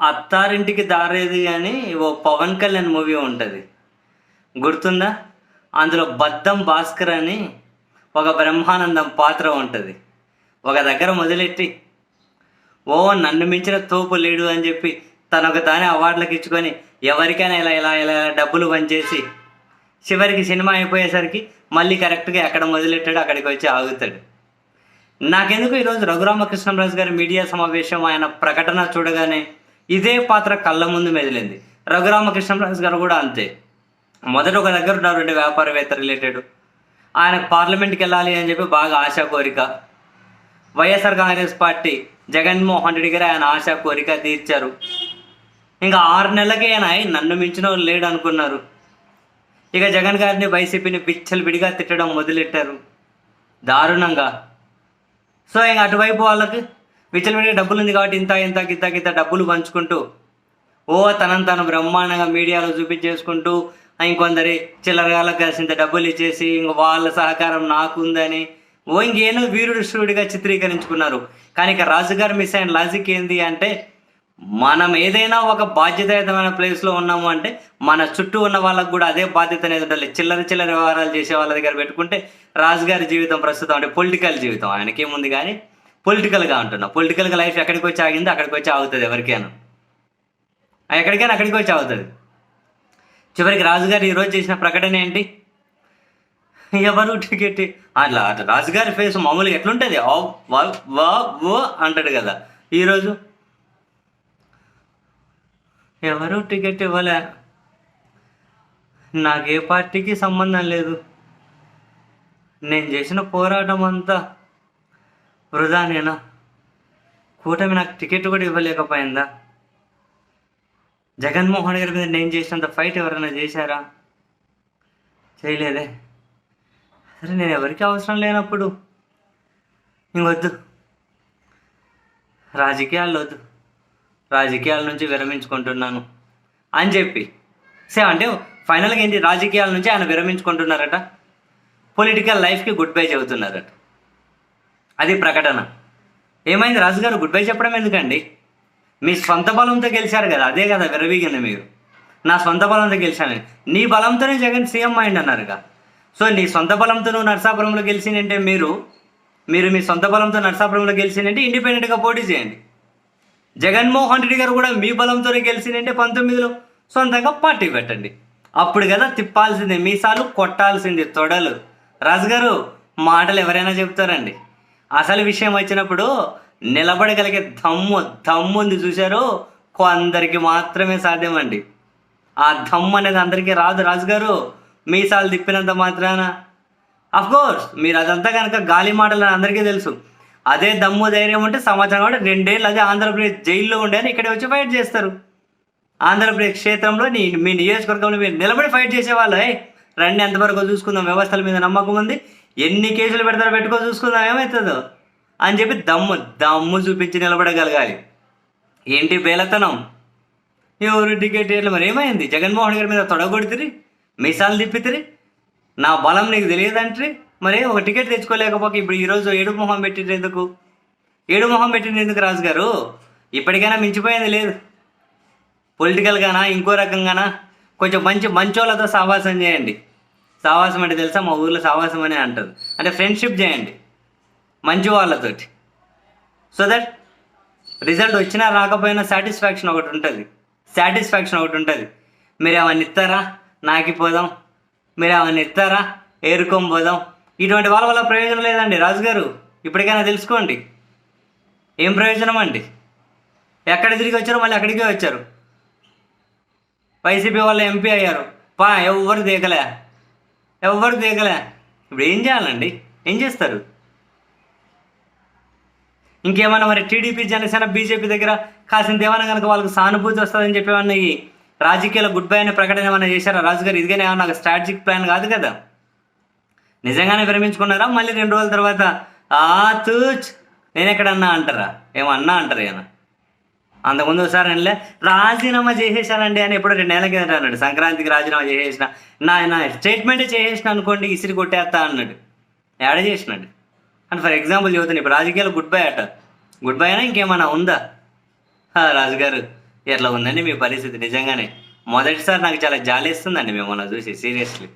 అత్తారింటికి దారేది అని ఓ పవన్ కళ్యాణ్ మూవీ ఉంటుంది. గుర్తుందా? అందులో బద్దం భాస్కర్ అని ఒక బ్రహ్మానందం పాత్ర ఉంటుంది. ఒక దగ్గర మొదలెట్టి ఓ నన్ను మించిన తోపు లేడు అని చెప్పి తను ఒక దాని అవార్డులకు ఇచ్చుకొని ఎవరికైనా ఇలా ఇలా ఇలా డబ్బులు పనిచేసి చివరికి సినిమా అయిపోయేసరికి మళ్ళీ కరెక్ట్గా ఎక్కడ మొదలెట్టాడు అక్కడికి వచ్చి ఆగుతాడు. నాకెందుకు ఈరోజు రఘురామకృష్ణరాజు గారి మీడియా సమావేశం ఆయన ప్రకటన చూడగానే ఇదే పాత్ర కళ్ళ ముందు మెదిలింది. రఘురామకృష్ణరాజు గారు కూడా అంతే. మొదట ఒక దగ్గర ఉన్నారు వ్యాపారవేత్త రిలేటెడ్ ఆయన పార్లమెంట్కి వెళ్ళాలి అని చెప్పి బాగా ఆశా కోరిక. వైఎస్ఆర్ కాంగ్రెస్ పార్టీ జగన్మోహన్ రెడ్డి గారు ఆయన ఆశా కోరిక తీర్చారు. ఇంకా ఆరు నెలలకే ఆయన నన్ను మించిన వాళ్ళు లేడు అనుకున్నారు. ఇక జగన్ గారిని వైసీపీని పిచ్చలు విడిగా తిట్టడం మొదలెట్టారు. దారుణంగా. సో ఇంక అటువైపు వాళ్ళకి విచ్చలవిడిగా డబ్బులు ఉంది కాబట్టి ఇంత ఇంత గిత్త గిత్త డబ్బులు పంచుకుంటూ ఓ తనను తాను బ్రహ్మాండంగా మీడియాలో చూపించేసుకుంటూ ఇంకొందరి చిల్లరగాలకు కాసింత డబ్బులు ఇచ్చేసి ఇంక వాళ్ళ సహకారం నాకుందని ఓ ఇంకేనో వీరుడు శివుడిగా చిత్రీకరించుకున్నారు. కానీ ఇక రాజుగారు మిస్ అయిన లాజిక్ ఏంది అంటే మనం ఏదైనా ఒక బాధ్యతాయుతమైన ప్లేస్లో ఉన్నాము అంటే మన చుట్టూ ఉన్న వాళ్ళకు కూడా అదే బాధ్యత అనేది ఉండాలి. చిల్లర చిల్లర వ్యవహారాలు చేసే వాళ్ళ దగ్గర పెట్టుకుంటే రాజుగారి జీవితం ప్రస్తుతం అంటే పొలిటికల్ జీవితం. ఆయనకేముంది కానీ పొలిటికల్గా ఉంటున్నా. పొలిటికల్గా లైఫ్ ఎక్కడికి వచ్చి ఆగిందో అక్కడికి వచ్చి ఆగుతుంది ఎవరికైనా. ఎక్కడికైనా అక్కడికి వచ్చి ఆగుతుంది. చివరికి రాజుగారు ఈరోజు చేసిన ప్రకటన ఏంటి? ఎవరు టికెట్ అట్లా అట్లా. రాజుగారి ఫేస్ మామూలుగా ఎట్లుంటుంది? వా వా ఓ అంటాడు కదా. ఈరోజు ఎవరు టికెట్ ఇవ్వలే? నాకు ఏ పార్టీకి సంబంధం లేదు. నేను చేసిన పోరాటం అంతా వృధా నేను. కూటమి నాకు టికెట్ కూడా ఇవ్వలేకపోయిందా? జగన్మోహన్ గారి మీద నేను చేసినంత ఫైట్ ఎవరైనా చేశారా? చేయలేదే. సరే నేను ఎవరికి అవసరం లేనప్పుడు? ఇంకొద్దు రాజకీయాలు వద్దు. రాజకీయాల నుంచి విరమించుకుంటున్నాను అని చెప్పి. సే అంటే ఫైనల్గా ఏంటి? రాజకీయాల నుంచి ఆయన విరమించుకుంటున్నారట. పొలిటికల్ లైఫ్కి గుడ్ బై చెబుతున్నారట. అది ప్రకటన. ఏమైంది రాజు గారు గుడ్ బై చెప్పడం ఎందుకండి? మీ సొంత బలంతో గెలిచారు కదా అదే కదా విరవీగింది మీరు. నా సొంత బలంతో గెలిచానని. నీ బలంతోనే జగన్ సీఎం అయింది అన్నారుగా. సో నీ సొంత బలంతో నువ్వు నర్సాపురంలో గెలిచినంటే మీరు మీరు మీ సొంత బలంతో నర్సాపురంలో గెలిచినంటే ఇండిపెండెంట్గా పోటీ చేయండి. జగన్మోహన్ రెడ్డి గారు కూడా మీ బలంతోనే గెలిచినంటే పంతొమ్మిదిలో సొంతంగా పార్టీ పెట్టండి. అప్పుడు కదా తిప్పాల్సిందే మీసాలు కొట్టాల్సింది తొడలు. రాజుగారు మాటలు ఎవరైనా చెప్తారండి? అసలు విషయం వచ్చినప్పుడు నిలబడగలిగే దమ్ము దమ్ము ఉంది చూశారు? కొందరికి మాత్రమే సాధ్యమండి. ఆ దమ్ము అనేది అందరికీ రాదు. రాజుగారు మీసాలు తిప్పినంత మాత్రాన? కోర్స్ మీరు అదంతా కనుక గాలి మాటలు అని అందరికీ తెలుసు. అదే దమ్ము ధైర్యం ఉంటే సమాచారం కూడా రెండేళ్ళు అదే ఆంధ్రప్రదేశ్ జైల్లో ఉండే అని ఇక్కడ వచ్చి ఫైట్ చేస్తారు. ఆంధ్రప్రదేశ్ క్షేత్రంలో నీ మీ నియోజకవర్గంలో మీరు నిలబడి ఫైట్ చేసేవాళ్ళు రండి ఎంతవరకు చూసుకుందాం వ్యవస్థల మీద నమ్మకం ఉంది. ఎన్ని కేసులు పెడతారో పెట్టుకో చూసుకుందాం ఏమవుతుందో? అని చెప్పి దమ్ము దమ్ము చూపించి నిలబడగలగాలి. ఏంటి బేలతనం? ఎవరు టికెట్ ఇట్లా మరి? ఏమైంది? జగన్మోహన్ గారి మీద తొడగొడితిరి? మీసాలు తిప్పితిరి? నా బలం నీకు తెలియదంటే మరి ఒక టికెట్ తెచ్చుకోలేకపోతే ఇప్పుడు ఈరోజు ఏడు మొహం పెట్టినందుకు ఎందుకు? ఏడు మొహం పెట్టినందుకు ఎందుకు రాజు గారు ఇప్పటికైనా మించిపోయింది లేదు. పొలిటికల్గానా? ఇంకో రకంగానా? కొంచెం మంచి మంచోళ్ళతో సావాసం చేయండి. సావాసం అంటే తెలుసా? మా ఊర్లో సావాసం అనే అంటారు అంటే ఫ్రెండ్షిప్ చేయండి. మంచి వాళ్ళతోటి. సో దట్ రిజల్ట్ వచ్చినా రాకపోయినా సాటిస్ఫాక్షన్ ఒకటి ఉంటుంది. సాటిస్ఫాక్షన్ ఒకటి ఉంటుంది. మీరు ఏమన్నా ఇస్తారా నాకిపోదాం మీరు ఏమన్నా ఇస్తారా ఏరుకొని పోదాం. ఇటువంటి వాళ్ళ వల్ల ప్రయోజనం లేదండి రాజుగారు. ఇప్పటికైనా తెలుసుకోండి. ఏం ప్రయోజనం అండి? ఎక్కడ తిరిగి వచ్చారో మళ్ళీ అక్కడికే వచ్చారు. వైసీపీ వాళ్ళు ఎంపీ అయ్యారు. పా ఎవ్వరు దిగలే ఎవ్వరు దిగలే. ఇప్పుడు ఏం చేయాలండి? ఏం చేస్తారు? ఇంకేమైనా మరి టీడీపీ జనసేన బీజేపీ దగ్గర కాసిన ఏమైనా కనుక వాళ్ళకి సానుభూతి వస్తుందని చెప్పి ఈ రాజకీయాల గుడ్ బై అనే ప్రకటన ఏమైనా చేశారా? రాజుగారు ఇదిగానే ఏమన్నా స్ట్రాటజిక్ ప్లాన్ కాదు కదా? నిజంగానే విరమించుకున్నారా? మళ్ళీ రెండు రోజుల తర్వాత ఆ తూచ్ నేను ఎక్కడన్నా అంటారా? ఏమన్నా అంటారు ఏమన్నా? అంతకుముందు ఒకసారి అనలే రాజీనామా చేసేసానండి అని ఎప్పుడు రెండు నెలల కిందట అన్నాడు. సంక్రాంతికి రాజీనామా చేసేసిన నా నా స్టేట్మెంటే చేసేసిన అనుకోండి ఇసిరి కొట్టేస్తా అన్నాడు. యాడ్ చేసినాడు? అండ్ ఫర్ ఎగ్జాంపుల్ చెబుతాను ఇప్పుడు రాజకీయాలు గుడ్ బై అట. గుడ్ బై అయినా ఇంకేమైనా ఉందా? రాజుగారు ఎట్లా ఉందండి మీ పరిస్థితి? నిజంగానే మొదటిసారి నాకు చాలా జాలేస్తుందండి మిమ్మల్ని చూసి సీరియస్లీ